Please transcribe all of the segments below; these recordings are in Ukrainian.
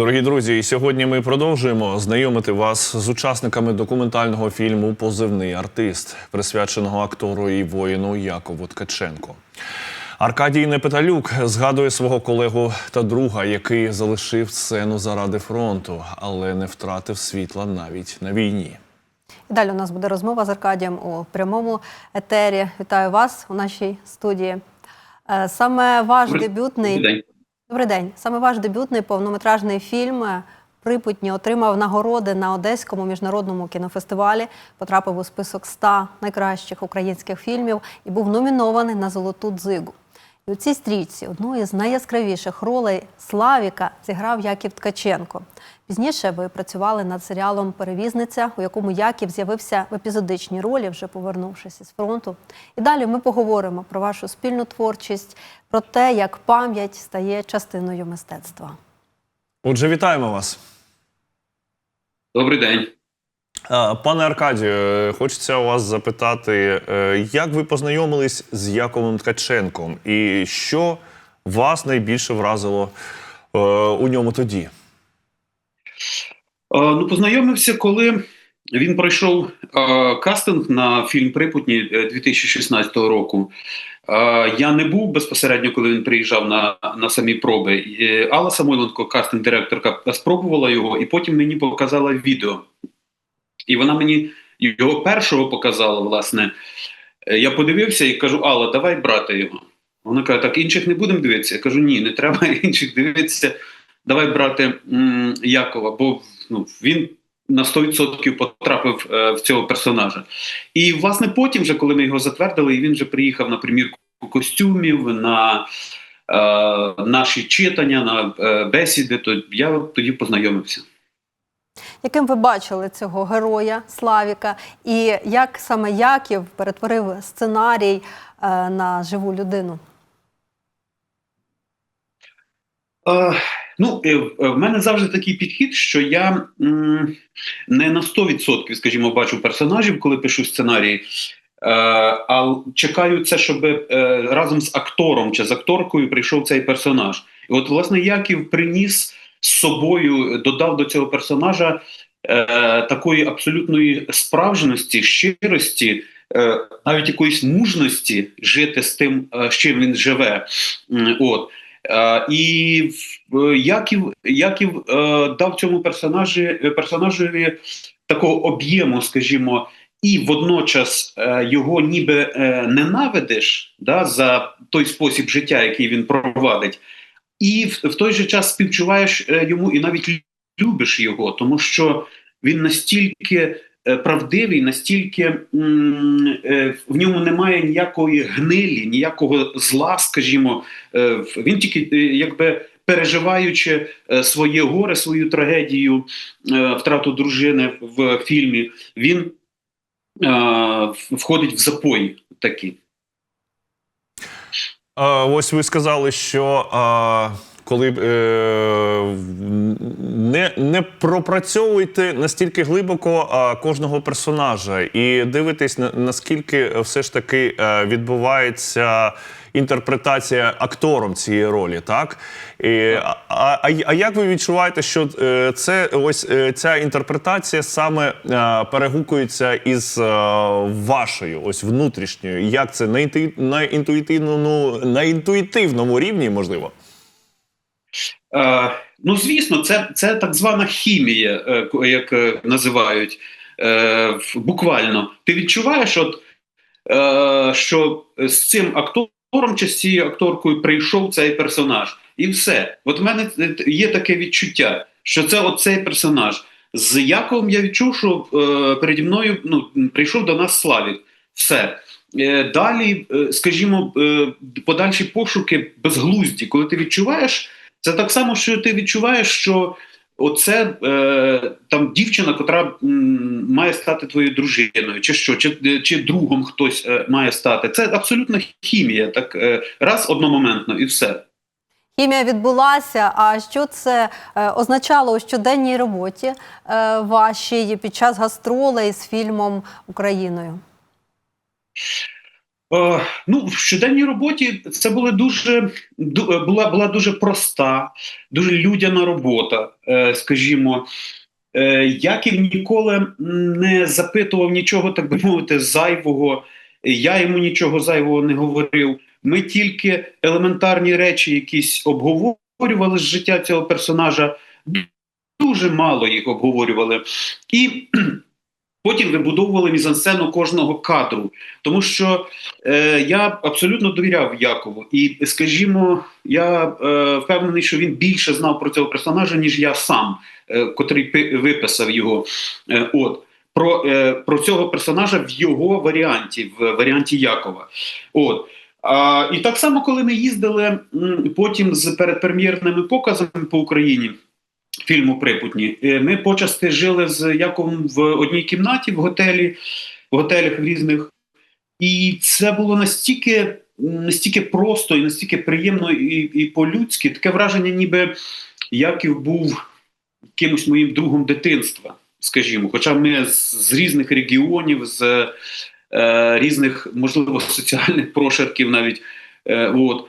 Дорогі друзі, сьогодні ми продовжуємо знайомити вас з учасниками документального фільму Позивний артист, присвяченого актору і воїну Якову Ткаченко. Аркадій Непеталюк згадує свого колегу та друга, який залишив сцену заради фронту, але не втратив світла навіть на війні. І далі у нас буде розмова з Аркадієм у прямому етері. Вітаю вас у нашій студії. Е, Саме ваш дебютний Добрий день. Саме ваш дебютний повнометражний фільм Припутні отримав нагороди на Одеському міжнародному кінофестивалі. Потрапив у список 100 найкращих українських фільмів і був номінований на золоту дзигу. І у цій стрічці одну із найяскравіших ролей Славіка зіграв Яків Ткаченко. Пізніше ви працювали над серіалом Перевізниця, у якому Яків з'явився в епізодичній ролі, вже повернувшись із фронту. І далі ми поговоримо про вашу спільну творчість, про те, як пам'ять стає частиною мистецтва. Отже, вітаємо вас. Добрий день. А, Пане Аркадію, е, хочеться вас запитати, е, як ви познайомились з Яковом Ткаченком, і що вас найбільше вразило е, у ньому тоді? Е, Ну, познайомився, коли він пройшов е, кастинг на фільм Припутні е, 2016 року. Е, Я не був безпосередньо, коли він приїжджав на, на самі проби. Е, Алла Самойленко, кастинг-директорка, спробувала його, і потім мені показала відео. І вона мені його першого показала, власне. Е, Я подивився і кажу: Алла, давай брати його. Вона каже: так інших не будемо дивитися. Я кажу, ні, не треба інших дивитися. Давай брати м, Якова, бо ну, він на 100% потрапив е, в цього персонажа. І власне потім, вже, коли ми його затвердили, і він вже приїхав на примірку костюмів, на е, наші читання, на е, бесіди, то я тоді познайомився. Яким ви бачили цього героя Славіка, і як саме Яків перетворив сценарій е, на живу людину? Е, ну, е, в- мене завжди такий підхід, що я не на 100%, скажімо, бачу персонажів, коли пишу сценарій, е, а чекаю це, щоб разом з актором чи з акторкою прийшов цей персонаж. І от, власне, Яків приніс з собою, додав до цього персонажа е, такої абсолютної справжності, щирості. е, Навіть якоїсь мужності жити з тим, е, з чим він живе. От. Е, І Яків, Яків е, дав цьому персонажі, персонажеві такого об'єму, скажімо, і водночас е, його ніби е, ненавидиш да, за той спосіб життя, який він провадить, і в, в той же час співчуваєш е, йому і навіть любиш його, тому що він настільки е, правдивий, настільки м, е, в ньому немає ніякої гнилі, ніякого зла, скажімо. Він тільки якби переживаючи своє горе, свою трагедію, втрату дружини в фільмі, він входить в запої такі. Ось ви сказали, що коли е, не, не пропрацьовуйте настільки глибоко кожного персонажа. І дивитесь, на, наскільки все ж таки е, відбувається інтерпретація актором цієї ролі, так? І, а, а, а як ви відчуваєте, що е, це ось е, ця інтерпретація саме е, перегукується із вашою, ось внутрішньою? Як це на, на інтуїтивному, на інтуїтивному рівні, можливо? Е, ну, звісно, це, це так звана хімія, як називають е, буквально. Ти відчуваєш, от, е, що з цим актором чи з цією акторкою прийшов цей персонаж, і все. От в мене є таке відчуття, що це оцей персонаж. З Яковом я відчув, що е, переді мною ну, прийшов до нас Славік. Все. Е, Далі, е, скажімо, е, подальші пошуки безглузді, коли ти відчуваєш. Це так само, що ти відчуваєш, що оце е, там дівчина, котра м, має стати твоєю дружиною, чи що, чи, чи другом хтось е, має стати. Це абсолютна хімія, так е, раз одномоментно і все. Хімія відбулася. А що це е, означало у щоденній роботі е, вашій під час гастролей з фільмом Україною? Е, ну, в щоденній роботі це були дуже е, була, була дуже проста, дуже людяна робота, е, скажімо. Яків ніколи не запитував нічого, так би мовити, зайвого. Я йому нічого зайвого не говорив. Ми тільки елементарні речі якісь обговорювали з життя цього персонажа. Дуже мало їх обговорювали. І потім вибудовували мізансцену кожного кадру. Тому що е, я абсолютно довіряв Якову. І, скажімо, я е, впевнений, що він більше знав про цього персонажа, ніж я сам, е, котрий пи- виписав його. Е, от. Про, е, про цього персонажа в його варіанті, в варіанті Якова. От. А, і так само, коли ми їздили м, потім з передпрем'єрними показами по Україні фільму Припутні, е, ми почасти жили з Яковом в одній кімнаті в готелі, в готелях різних. І це було настільки, настільки просто і настільки приємно і, і по-людськи, таке враження, ніби Яків був якимось моїм другом дитинства, скажімо. Хоча ми з, з різних регіонів, з е, різних, можливо, соціальних прошарків навіть. Е, от.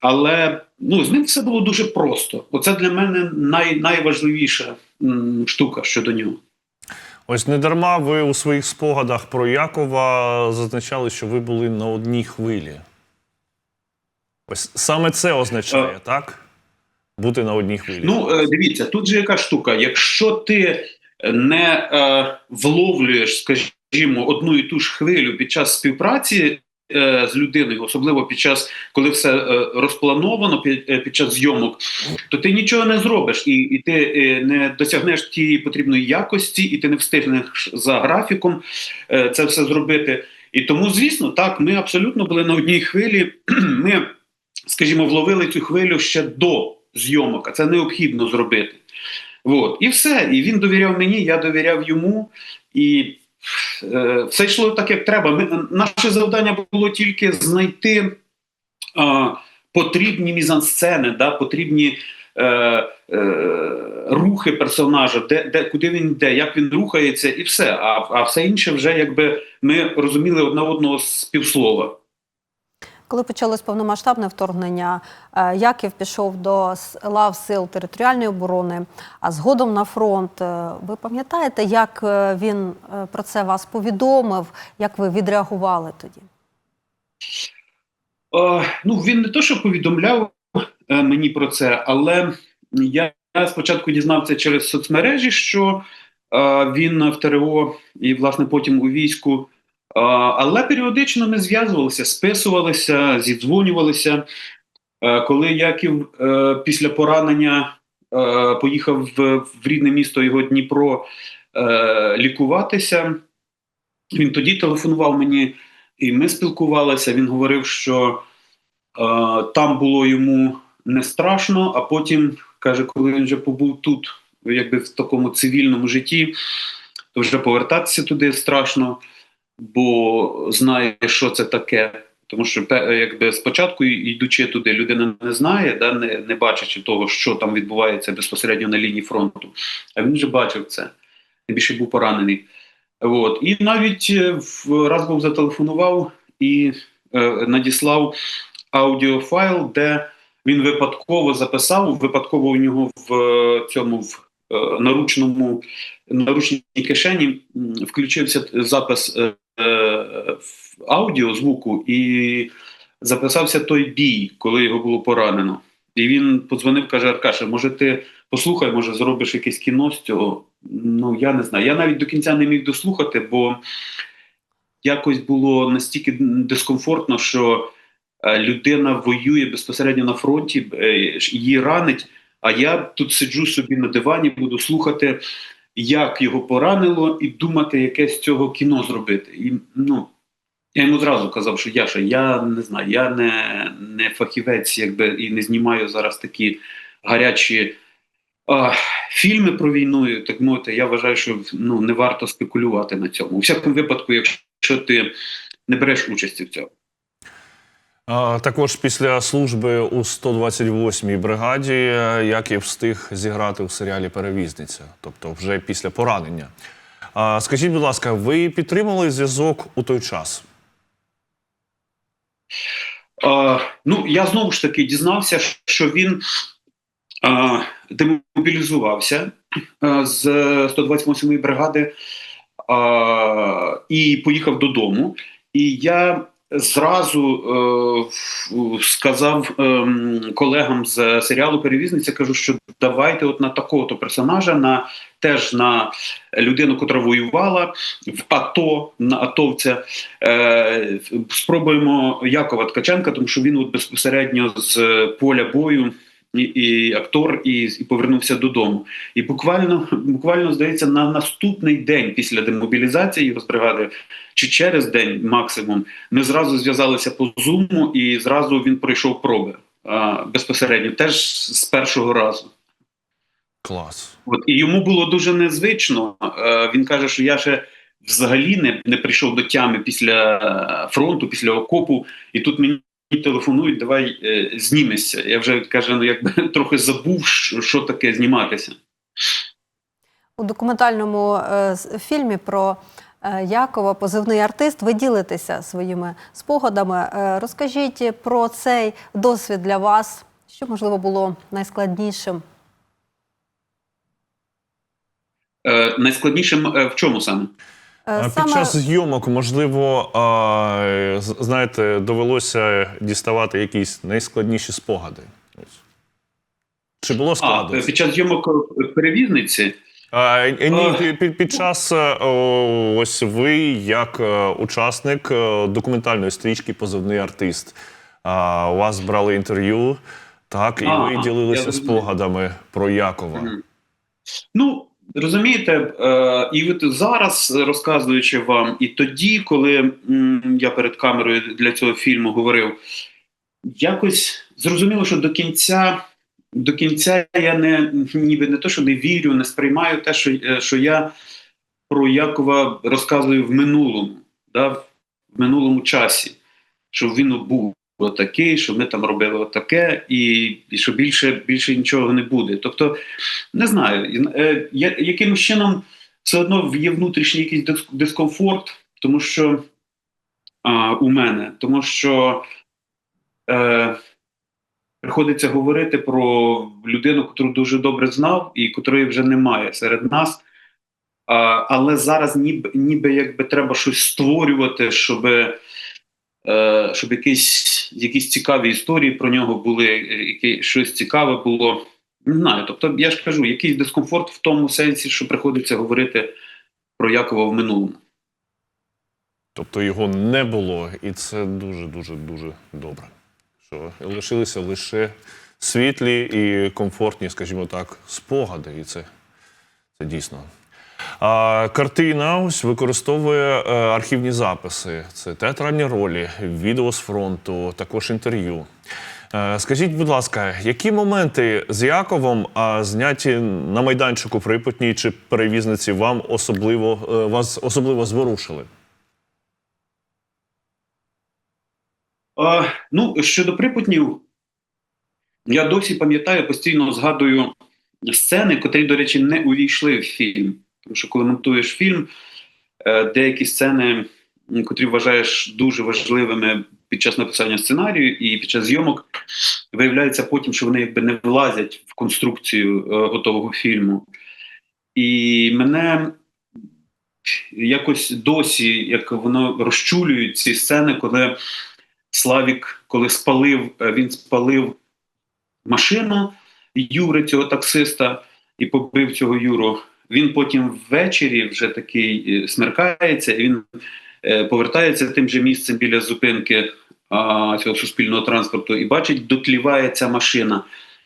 Але ну, з ним все було дуже просто. Оце для мене най, найважливіша м, штука щодо нього. Ось не дарма ви у своїх спогадах про Якова зазначали, що ви були на одній хвилі. Ось саме це означає, так? Бути на одній хвилі. Ну, е, дивіться, тут же яка штука. Якщо ти не е, вловлюєш, скажімо, одну і ту ж хвилю під час співпраці е, з людиною, особливо під час, коли все е, розплановано під, е, під час зйомок, то ти нічого не зробиш, і, і ти е, не досягнеш тієї потрібної якості, і ти не встигнеш за графіком е, це все зробити. І тому, звісно, так, ми абсолютно були на одній хвилі. Ми, скажімо, вловили цю хвилю ще до зйомок, а це необхідно зробити. От. І все. І він довіряв мені, я довіряв йому. І е, все йшло так, як треба. Ми, наше завдання було тільки знайти е, потрібні мізансцени, да, потрібні е, е, рухи персонажа, де, де, куди він йде, як він рухається, і все. А, а все інше вже якби ми розуміли одне одного з півслова. Коли почалось повномасштабне вторгнення, е, Яків пішов до лав сил територіальної оборони, а згодом на фронт. Е, Ви пам'ятаєте, як е, він про це вас повідомив, як ви відреагували тоді? Е, ну, він не то, що повідомляв мені про це, але я, спочатку дізнався через соцмережі, що він в ТРО і, власне, потім у війську. Але періодично ми зв'язувалися, списувалися, зідзвонювалися. Е, коли Яків е, після поранення е, поїхав в, рідне місто його Дніпро лікуватися, він тоді телефонував мені, і ми спілкувалися. Він говорив, що там було йому не страшно, а потім каже, коли він вже побув тут, якби в такому цивільному житті, то вже повертатися туди страшно, бо знає, що це таке. Тому що якби спочатку, йдучи туди, людина не знає, да, не, не бачачи того, що там відбувається безпосередньо на лінії фронту. А він вже бачив це. Тим більше був поранений. От. І навіть е, раз був зателефонував і е, надіслав аудіофайл, де він випадково записав, випадково у нього в е, цьому в е, наручному наручній кишені включився запис аудіо звуку і записався той бій, коли його було поранено. І він подзвонив, каже: Аркаша, може, ти послухай, може, зробиш якесь кіно з цього? Ну, я не знаю. Я навіть до кінця не міг дослухати, бо якось було настільки дискомфортно, що е, людина воює безпосередньо на фронті, е, її ранить. А я тут сиджу собі на дивані, буду слухати, як його поранило, і думати, яке з цього кіно зробити. І, ну, я йому зразу казав, що Яша, я не знаю, я не, не фахівець, якби і не знімаю зараз такі гарячі а, фільми про війну. Так мовити, я вважаю, що ну, не варто спекулювати на цьому. У всякому випадку, якщо ти не береш участі в цьому. Також після служби у 128-й бригаді е, Яків встиг зіграти у серіалі Перевізниця, тобто вже після поранення. Скажіть, будь ласка, ви підтримали зв'язок у той час? Е, ну, я знову ж таки дізнався, що він е, демобілізувався е, з 128-ї бригади е, і поїхав додому. І я зразу е, сказав ем, колегам з серіалу Перевізниця, кажу, що давайте от на такого-то персонажа, на теж на людину, котра воювала в АТО, на атовця. Е, спробуємо Якова Ткаченка, тому що він от безпосередньо з поля бою. І, і актор, і, і повернувся додому. І буквально, буквально здається, на наступний день після демобілізації його бригади, чи через день максимум, ми зразу зв'язалися по зуму, і зразу він пройшов проби а, безпосередньо, теж з першого разу. Клас. От і йому було дуже незвично. Е, він каже, що я ще взагалі не, не прийшов до тями після е, фронту, після окопу, і тут мені телефонують, давай е, знімешся. Я вже каже, ну якби трохи забув, що, що таке зніматися. У документальному е, фільмі про е, Якова, позивний артист, ви ділитеся своїми спогадами. Е, розкажіть про цей досвід для вас, що можливо було найскладнішим. Е, найскладнішим е, в чому саме? Е, А Під час зйомок, можливо, знаєте, довелося діставати якісь найскладніші спогади. Чи було складно? під час зйомок перевізниці. А, ні, під- під, під час ось ви, як учасник документальної стрічки Позивний артист. А, у вас брали інтерв'ю, так, і А, ви ділилися спогадами про Якова. Ну, розумієте, е, і от зараз розказуючи вам, і тоді, коли я перед камерою для цього фільму говорив, якось зрозуміло, що до кінця. До кінця я не ніби не то, що не вірю, не сприймаю те, що, е, що я про Якова розказую в минулому, да, в минулому часі, що він був отакий, що ми там робили отаке, і, і що більше, більше нічого не буде. Тобто, не знаю, е, я, якимось чином все одно є внутрішній якийсь дискомфорт, тому що а, у мене, тому що е, приходиться говорити про людину, яку дуже добре знав і котрої вже немає серед нас. Але зараз ніби, ніби якби треба щось створювати, щоб, щоб якісь, якісь цікаві історії про нього були, е, яке, щось цікаве було. Не знаю. Тобто, я ж кажу, якийсь дискомфорт в тому сенсі, що приходиться говорити про Якова в минулому. Тобто його не було, і це дуже, дуже, дуже добре. Що лишилися лише світлі і комфортні, скажімо так, спогади, і це, це дійсно. Картина ось використовує е, архівні записи. Це театральні ролі, відео з фронту, також інтерв'ю. Е, скажіть, будь ласка, які моменти з Яковом зняті на майданчику Припутній чи перевізниці вам особливо е, вас особливо зворушили? А, ну, щодо припутнів, я досі пам'ятаю, постійно згадую сцени, котрі, до речі, не увійшли в фільм. Тому що коли монтуєш фільм, е, деякі сцени, котрі вважаєш дуже важливими під час написання сценарію і під час зйомок, виявляється потім, що вони якби не влазять в конструкцію е, готового фільму. І мене якось досі, як воно розчулюють ці сцени, коли Славік, коли спалив, е, він спалив машину Юри, цього таксиста, і побив цього Юру. Він потім ввечері вже такий е, смеркається, і він е, повертається тим же місцем біля зупинки а, цього суспільного транспорту і бачить, дотліває ця машина.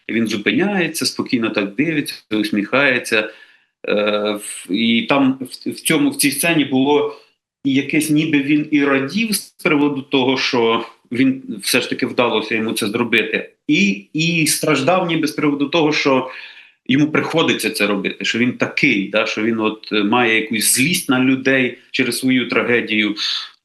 Він зупиняється, спокійно так дивиться, усміхається. Е, і там в, цьому в цій сцені було якесь, ніби він і радів з приводу того, що він все ж таки вдалося йому це зробити, і, і страждав ніби з приводу того, що йому приходиться це робити, що він такий, да, що він от е, має якусь злість на людей через свою трагедію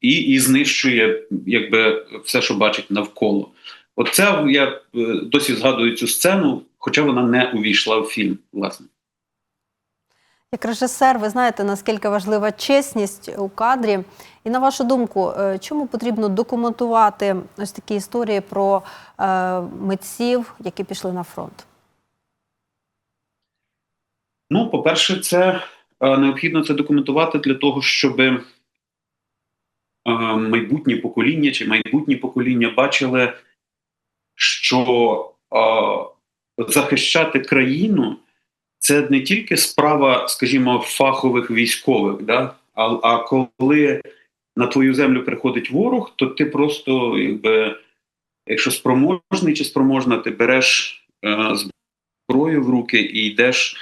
і, і знищує якби все, що бачить навколо. Оце я е, досі згадую цю сцену, хоча вона не увійшла в фільм, власне. Як режисер, ви знаєте, наскільки важлива чесність у кадрі. І на вашу думку, е, чому потрібно документувати ось такі історії про митців, які пішли на фронт? Ну, по-перше, це е, необхідно це документувати для того, щоб е, майбутні покоління чи майбутні покоління бачили, що е, захищати країну це не тільки справа, скажімо, фахових військових, да? а, а коли на твою землю приходить ворог, то ти просто, якби, якщо спроможний чи спроможна, ти береш зброю в руки і йдеш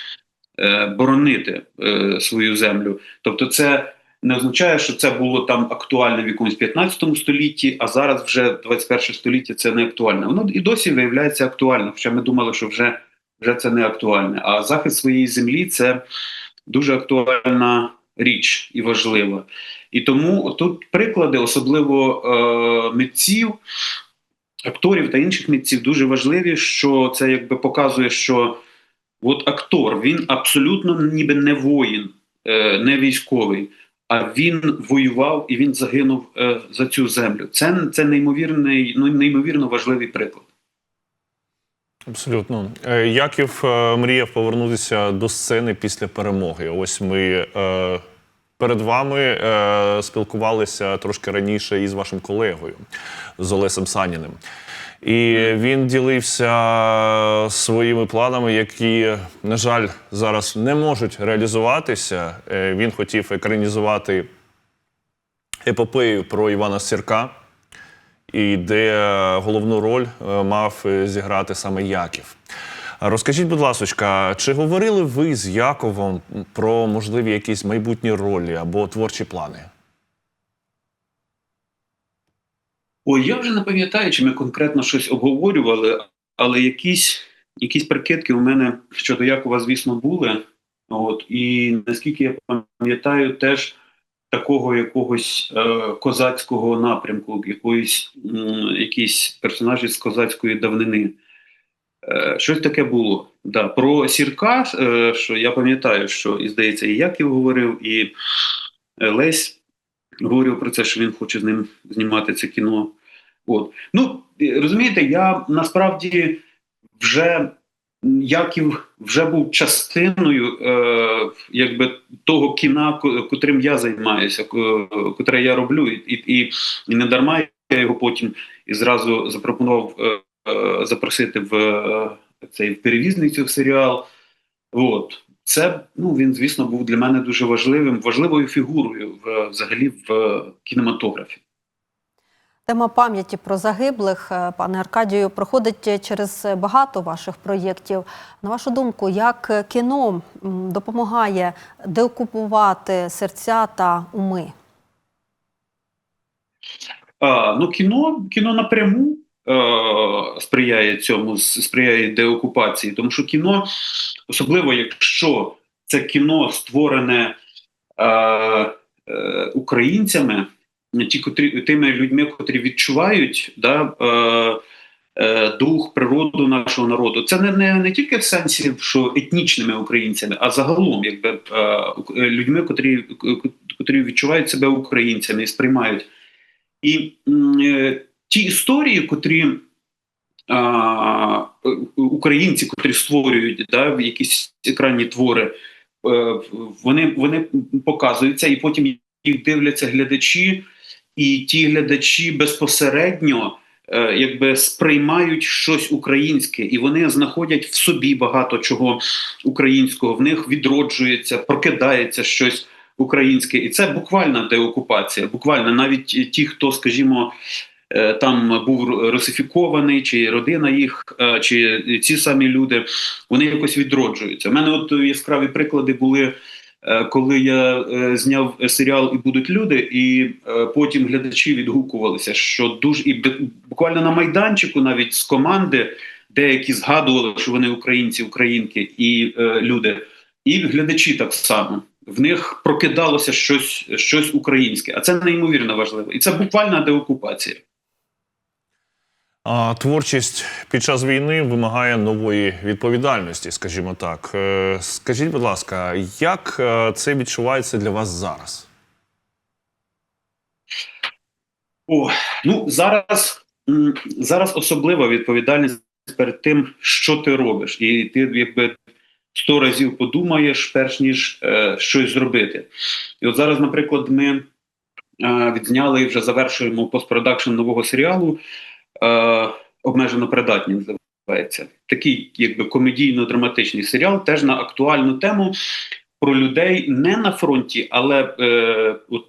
боронити е, свою землю. Тобто, це не означає, що це було там актуально в якомусь 15 столітті, а зараз вже 21 століття це не актуально. Воно і досі виявляється актуально. Хоча ми думали, що вже, вже це не актуальне. А захист своєї землі це дуже актуальна річ і важлива. І тому тут приклади, особливо е, митців, акторів та інших митців, дуже важливі, що це якби показує, що от актор він абсолютно ніби не воїн, е, не військовий, а він воював і він загинув е, за цю землю. Це, це неймовірний, ну, неймовірно важливий приклад. Абсолютно. Е, Яків мріяв повернутися до сцени після перемоги. Ось ми перед вами спілкувалися трошки раніше із вашим колегою з Олесем Саніним. І він ділився своїми планами, які, на жаль, зараз не можуть реалізуватися. Е, Він хотів екранізувати епопею про Івана Сірка, і де головну роль е, мав е, зіграти саме Яків. Розкажіть, будь ласка, чи говорили ви з Яковом про можливі якісь майбутні ролі або творчі плани? Ой, я вже не пам'ятаю, чи ми конкретно щось обговорювали, але якісь, якісь прикидки у мене щодо Якова, звісно, були. От, і наскільки я пам'ятаю, теж такого якогось е, козацького напрямку, якоїсь, якісь персонажі з козацької давнини. Е, щось таке було. Да. Про Сірка, е, що я пам'ятаю, що і здається, і Яків говорив, і е, Лесь говорив про це, що він хоче з ним знімати це кіно. От. Ну, розумієте, я насправді вже Яків вже був частиною е, якби, того кіна, котрим я займаюся, котре я роблю, і, і, і не дарма я його потім і зразу запропонував е, е, запросити в е, цей перевізницю в серіал. От. Це ну він, звісно, був для мене дуже важливим, важливою фігурою в, взагалі в е, кінематографі. Тема пам'яті про загиблих, е, пане Аркадію, проходить через багато ваших проєктів. На вашу думку, як кіно допомагає деокупувати серця та уми? А, ну, кіно, кіно напряму е, сприяє цьому, сприяє деокупації, тому що кіно, особливо якщо це кіно створене е, е, українцями, ті, котрі, тими людьми, котрі відчувають да, е, е, дух, природу нашого народу. Це не, не, не тільки в сенсі, що етнічними українцями, а загалом, якби е, е, людьми, котрі, котрі відчувають себе українцями і сприймають. І е, ті історії, котрі е, українці, котрі створюють да, якісь екранні твори, е, вони, вони показуються, і потім їх дивляться глядачі, і ті глядачі безпосередньо е, якби сприймають щось українське, і вони знаходять в собі багато чого українського, в них відроджується, прокидається щось українське, і це буквальна деокупація. Буквально навіть ті, хто, скажімо, е, там був русифікований, чи родина їх, е, чи ці самі люди, вони якось відроджуються. У мене от яскраві приклади були. Е, Коли я е, зняв серіал і будуть люди, і е, потім глядачі відгукувалися, що дуже і буквально на майданчику, навіть з команди, деякі згадували, що вони українці, українки і е, люди, і глядачі так само. В них прокидалося щось, щось українське, а це неймовірно важливо. І це буквальна деокупація. А творчість під час війни вимагає нової відповідальності, скажімо так. Е, Скажіть, будь ласка, як е, це відчувається для вас зараз? О, ну зараз, зараз особлива відповідальність перед тим, що ти робиш, і ти якби сто разів подумаєш, перш ніж е, щось зробити. І от зараз, наприклад, ми е, відзняли і вже завершуємо постпродакшн нового серіалу е, обмежено придатні називається. Такий, якби комедійно-драматичний серіал, теж на актуальну тему про людей не на фронті, але е, от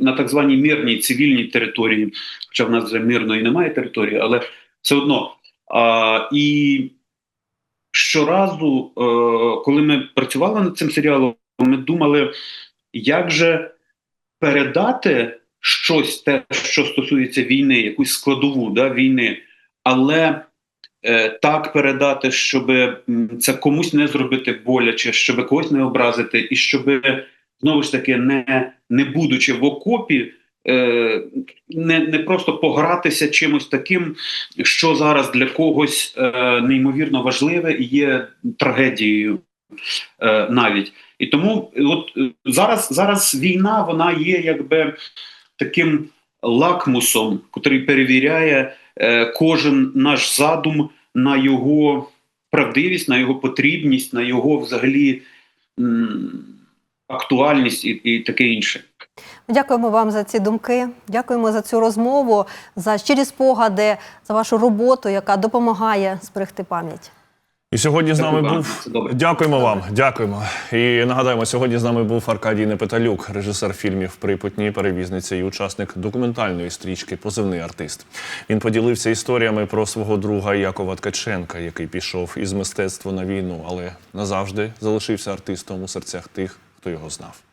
на так званій мирній цивільній території, хоча в нас вже мирної немає території, але все одно. А, і щоразу, е, коли ми працювали над цим серіалом, ми думали, як же передати щось, те, що стосується війни, якусь складову да, війни, але е, так передати, щоб це комусь не зробити боляче, щоб когось не образити, і щоб знову ж таки, не, не будучи в окопі, е, не, не просто погратися чимось таким, що зараз для когось е, неймовірно важливе і є трагедією е, навіть. І тому от зараз, зараз війна вона є якби таким лакмусом, який перевіряє е, кожен наш задум на його правдивість, на його потрібність, на його взагалі актуальність і, і таке інше. Дякуємо вам за ці думки. Дякуємо за цю розмову, за щирі спогади, за вашу роботу, яка допомагає зберегти пам'ять. І сьогодні з нами Дякую був. Дякуємо вам, дякуємо. І нагадаємо, сьогодні з нами був Аркадій Непеталюк, режисер фільмів Припутні, перевізниця і учасник документальної стрічки Позивний артист. Він поділився історіями про свого друга Якова Ткаченка, який пішов із мистецтва на війну, але назавжди залишився артистом у серцях тих, хто його знав.